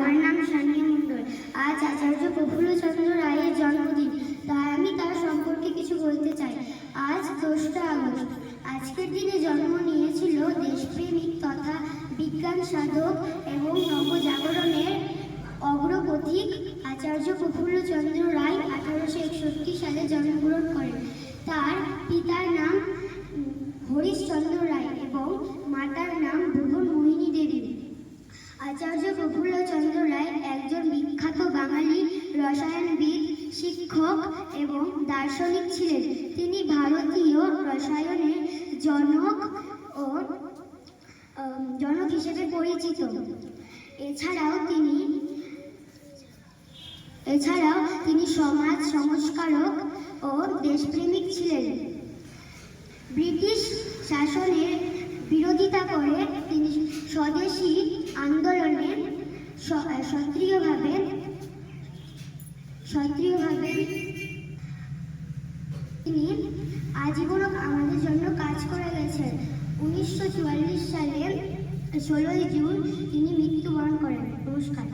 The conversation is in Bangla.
আমার নাম সানিয়া মণ্ডল। আজ আচার্য প্রফুল্লচন্দ্র রায়ের জন্মদিন, তাই আমি তার সম্পর্কে কিছু বলতে চাই। আজ দোসরা আগস্ট। আজকের দিনে জন্ম নিয়েছিল দেশপ্রেমিক তথা বিজ্ঞান সাধক এবং নবজাগরণের অগ্রপথিক আচার্য প্রফুল্লচন্দ্র রায় আঠারোশো একষট্টি সালে জন্মগ্রহণ করেন। তার পিতার নাম হরিশচন্দ্র রায় এবং মাতার নাম ভুবন মোহিনী প্রফুল্লচন্দ্র রায় একজন বিখ্যাত বাঙালি রসায়নবিদ, শিক্ষক এবং দার্শনিক ছিলেন। তিনি ভারতীয় রসায়নের জনক ও জনক হিসেবে পরিচিত। এছাড়াও তিনি এছাড়াও তিনি সমাজ সংস্কারক ও দেশপ্রেমিক ছিলেন। ব্রিটিশ শাসনের বিরোধিতা করে তিনি সক্রিয়ভাবে সক্রিয়ভাবে তিনি আজীবন আমাদের জন্য কাজ করে গেছেন। উনিশশো চুয়াল্লিশ সালে ষোলোই জুন তিনি মৃত্যুবরণ করেন। নমস্কার।